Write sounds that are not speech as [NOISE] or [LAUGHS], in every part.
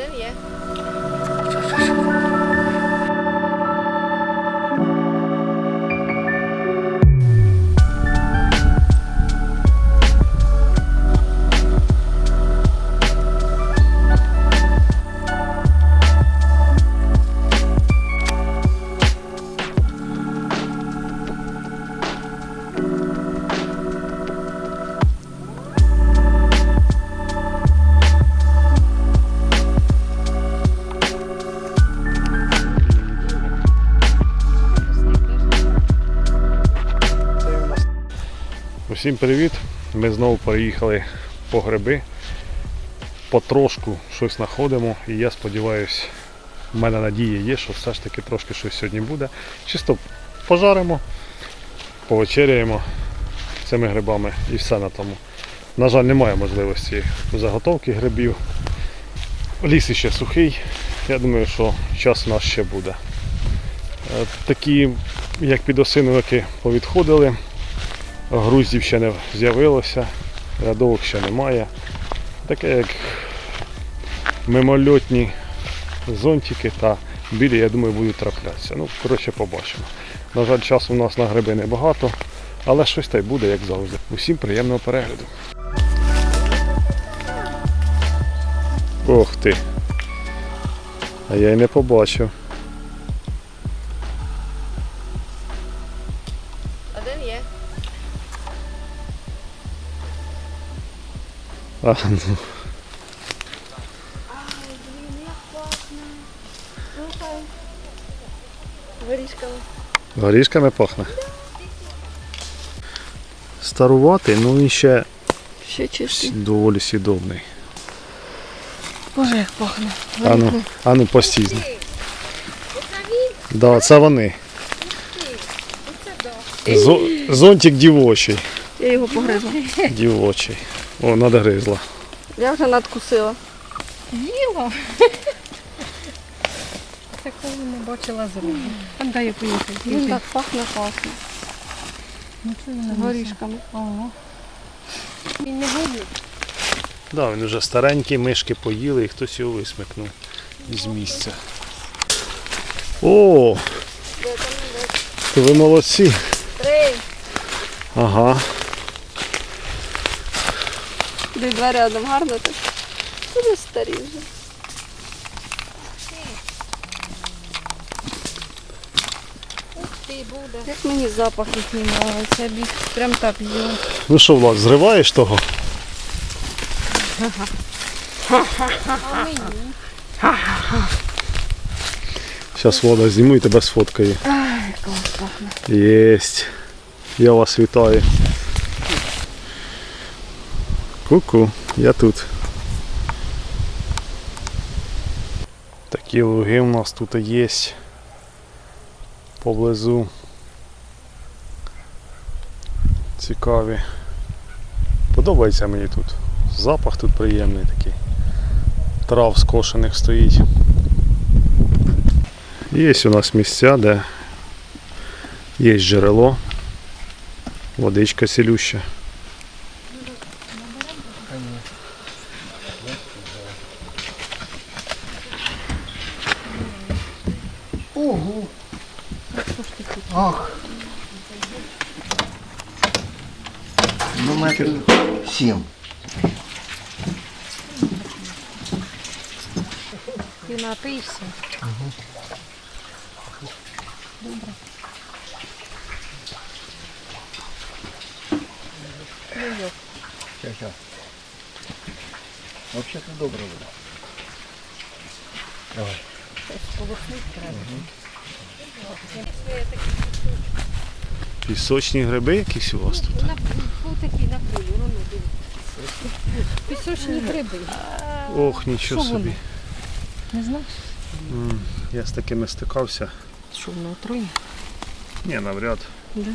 Один є. Усім привіт! Ми знову переїхали по гриби. Потрошку щось знаходимо і я сподіваюся, в мене надія є, що все ж таки трошки щось сьогодні буде. Чисто пожаримо, повечеряємо цими грибами і все на тому. На жаль, немає можливості заготовки грибів. Ліс іще сухий. Я думаю, що час у нас ще буде. Е, Такі, як підосиновики, повідходили. Груздів ще не з'явилося, рядовок ще немає. Таке як мимольотні зонтики та білі, я думаю, будуть траплятися. Ну, коротше, побачимо. На жаль, часу у нас на гриби небагато, але щось та й буде, як завжди. Усім приємного перегляду. Ох ти. А я й не побачив. Один є. А, ну. Ай, блін, як пахне. Слухай. Горішками. Горішками пахне. Старуватий, ну він ще Ще чистий. доволі сідобний. Боже, як пахне. Ану, ану постійно. Да, це вони. Зо, зонтик дівочий. Я його погризла. Дівочий. О, надгризла. Я вже надкусила. Їла. Такого не бачила. А дай я поїхати. Він так пахне класно. Горішками. Ага. Він не годний. Да, він вже старенький, мишки поїли і хтось його висмикнув із місця. О! То ви молодці. Три. Ага. Де два рядом гарно так. Дуже старі вже. Як мені запах їхній подобається. Я б їх прям так їла. Ну що, Влад, зриваєш того? А мені? Зараз Влада зніму і тебе сфоткає. Ай. Єсть. Я вас вітаю. Ку-ку, я тут. Такі луги у нас тут є. Поблизу. Цікаві. Подобається мені тут. Запах тут приємний такий. Трав скошених стоїть. Є у нас місця, де Є джерело, водичка сілюща. Ого. Ах. Ну, метр сім. Ти напився. Щас, щас. Вообще-то добре буде. Давай. Пісочні гриби якісь у вас тут? На, ну, такі на полі, воно дивись. Пісочні гриби. Ох, нічого собі. Не знаєш? Я з такими стикався. Що воно отруйне? Ні, навряд. Да.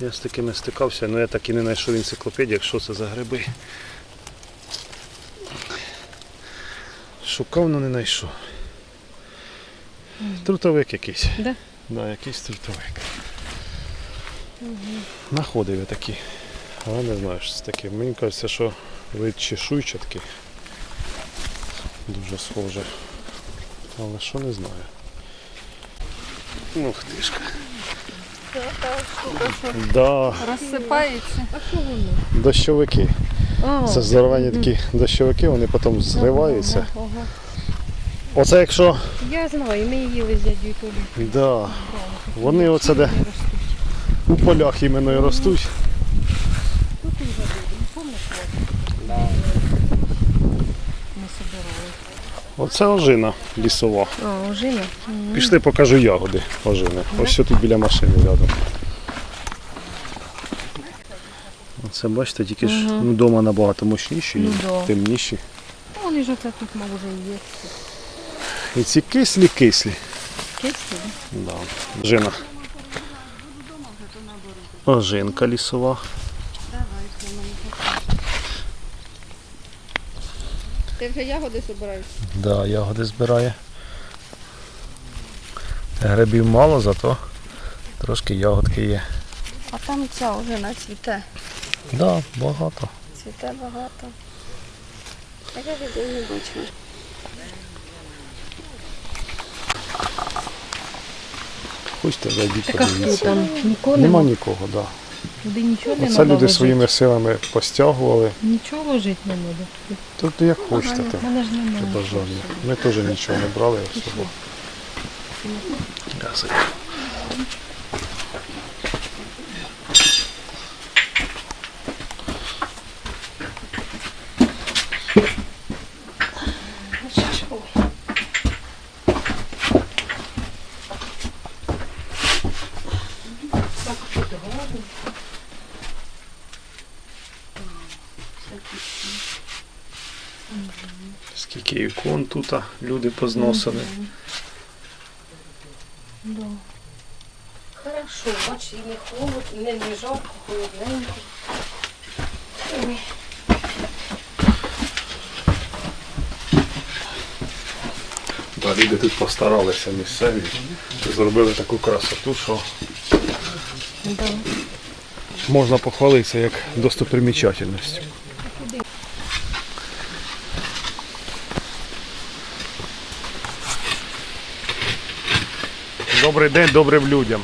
Я з такими стикався, але я так і не знайшов енциклопедії, що це за гриби. Шукав, але не знайшов. Трутовик якийсь. Да? Да, якийсь трутовик. Находив я такі. Але не знаю, що це таке. Мені кажеться, що вид чешуйчатки. Дуже схоже. Але що не знаю. Ну, хтишка. Да, Розсипається. дощовики. А, Це здоровенні такі дощовики, вони потім зриваються. ага. Оце якщо. Я знаю, ми їли з дядю Толі. Да. Вони оце де у полях іменно і ростуть. Ми собирали. Оце ожина лісова. А, ожина? Пішли покажу ягоди ожини. Ось що тут біля машини рядом. Оце бачите, тільки ж ну, вдома набагато мощніші Ну, і да. темніші. Вони ж оце тут може і є. І ці кислі кислі. Кисті, Да. Ожина. Ожинка лісова. Ти вже ягоди збираєш? Да, ягоди збирає. Грибів мало, зато трошки ягодки є. А там ця ожина цвіте. Да, багато. Цвіте багато. Так я людей не бачила. Хочете зайдіть, Так подивіться. Нікого Нема нікого, да. Туди нічого не Оце треба люди жити. своїми силами постягували. Нічого жити не буде. Тут як хочете, так. Мене ж немає. Бажання. Ми теж нічого не брали особо. Скільки ікон тут а, люди позносили. Хорошо, бач, і не холод, і не, не жарко, холодненько. Да, люди тут постаралися місцеві. Зробили таку красоту, що Да. можна похвалитися як достопримічательність. Добрий день добрим людям.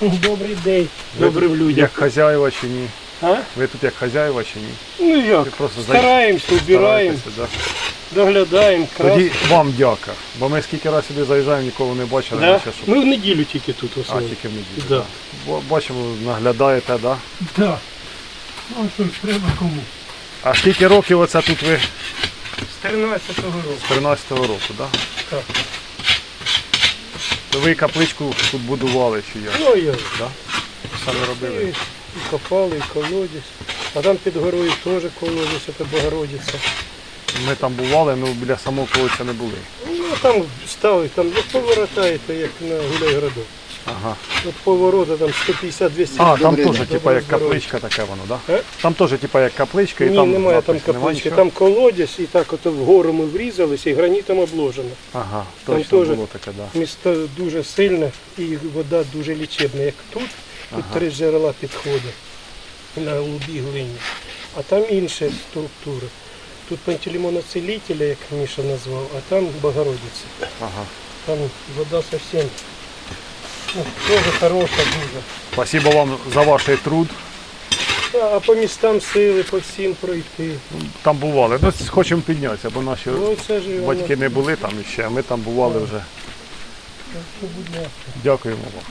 Добрий день, Ви добрим людям. Як хазяїва чи ні? А? Ви тут як хазяїва чи ні? Ну Ви як, просто стараємося, убираємо, стараєтеся, доглядаємо, Тоді вам дяка. Бо ми скільки разів сюди заїжджаємо, ніколи не бачили. Да? наче, щоб... Ми в неділю тільки тут А, тільки в неділю. Да. Бо- Бачимо, наглядаєте, да? Да. Ну що ж, треба кому. А скільки років оце тут ви? З 13-го року. З 13-го року, да? Так. То ви капличку тут будували чи як? Ну я Да? і, робили? і копали, і колодязь. А там під горою теж колодязь, це Богородиця. Ми там бували, але біля самого колодця не були. Ну там ставить, там як повертаєте, як на Гуляйграду. Ага. От поворота там 150-200 А, там Добрий теж день. типа як Доброго капличка таке воно, да? Е? Там теж типа як капличка і Ні, там немає там надпис, нема каплички, нічого? там колодязь і так от вгору ми врізалися і гранітом обложено. Ага, там точно теж- було таке, да. Місто дуже сильне і вода дуже лічебна, як тут. Тут три джерела підходить на голубій глині. А там інша структура. Тут пантелеймоноцелителя, як Міша назвав, а там Богородиця. Ага. Там вода зовсім ну, теж хороша дуже. Спасибо вам за ваш труд. А, а по містам сили, по всім пройти. Там бували. Ну, хочемо піднятися, бо наші Ну це ж воно. батьки не були там іще, а ми там бували вже. Будь ласка. Дякуємо вам.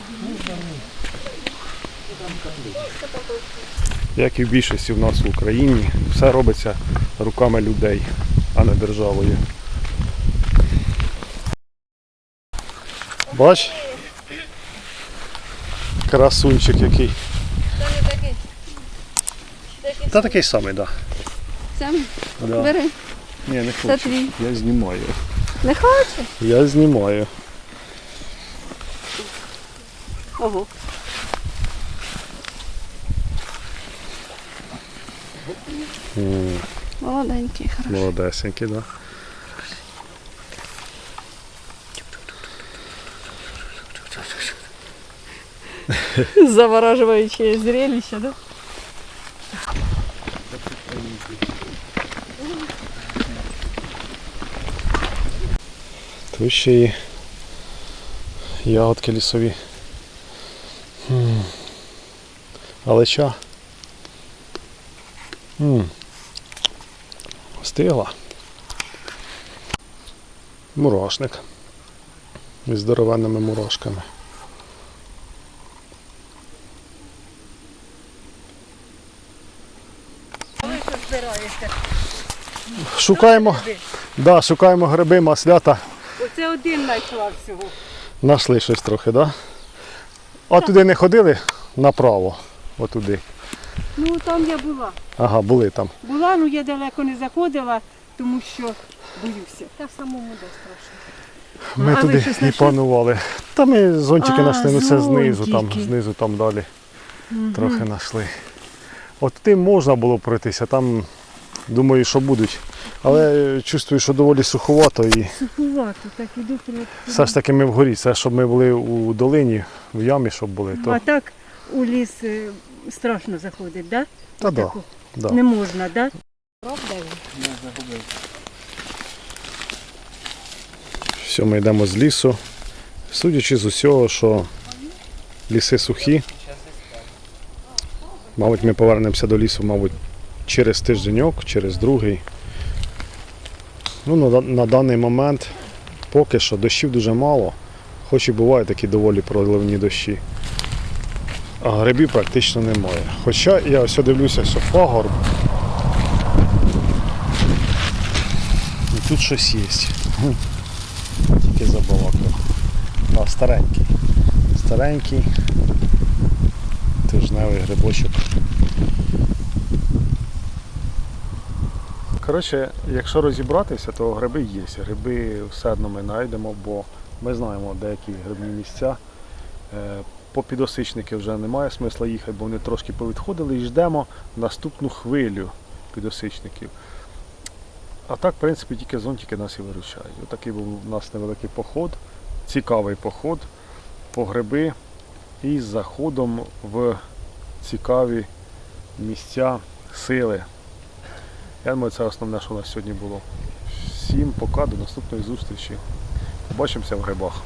Як і в більшості в нас в Україні, все робиться руками людей, а не державою. Бач? Красунчик який. Це не такий. Та такий самий, так. Да. Да. бери. Ні, не Це хочу. твій. Я знімаю. Не хочеш? Я знімаю. Ого. М, Молоденький, хороший. Молодесенький, так. Да. [LAUGHS] Завораживающее зрелище, да? Тут ще і ягодки лісові. М. Алеча. М. Стигла. Мурашник. Із здоровенними мурашками. Шукаємо, да, шукаємо гриби, маслята. Оце один знайшла всього. Нашли щось трохи, да? А туди не ходили? Направо. Отуди. Ну там я була. Ага, були там. Була, ну я далеко не заходила, тому що боюся. Та самому де страшно. Ми а ви туди щось і знайшли? планували. Та ми зонтики А, знайшли, ну це знизу, там, зонтики. знизу там далі. Трохи знайшли. От туди можна було пройтися, там думаю, що будуть. Але чувствую, що доволі суховато і Сухувато, так іду при. все ж таки ми вгорі. Це щоб ми були у долині, в ямі, щоб були, то А так у ліс е, страшно заходить, да? та да, да. Не можна, да? Все, ми йдемо з лісу. Судячи з усього, що ліси сухі. Мабуть, ми повернемося до лісу, мабуть, через тижденьок, через другий. Ну, на, на даний момент поки що дощів дуже мало, хоч і бувають такі доволі проливні дощі. А грибів практично немає. Хоча я ось дивлюся, що пагорб. І тут щось є. [LAUGHS] Тільки забалакав. А, старенький. Старенький. Тижневий грибочок. Коротше, якщо розібратися, то гриби є. Гриби все одно ми знайдемо, бо ми знаємо деякі грибні місця. Е, По підосичники вже немає смисла їхати, бо вони трошки повідходили і ждемо наступну хвилю підосичників. А так, в принципі, тільки зонтики нас і виручають. Отакий був у нас невеликий поход, цікавий поход по гриби і з заходом в цікаві місця сили. Я думаю, це основне, що у нас сьогодні було. Всім пока, до наступної зустрічі. Побачимося в грибах.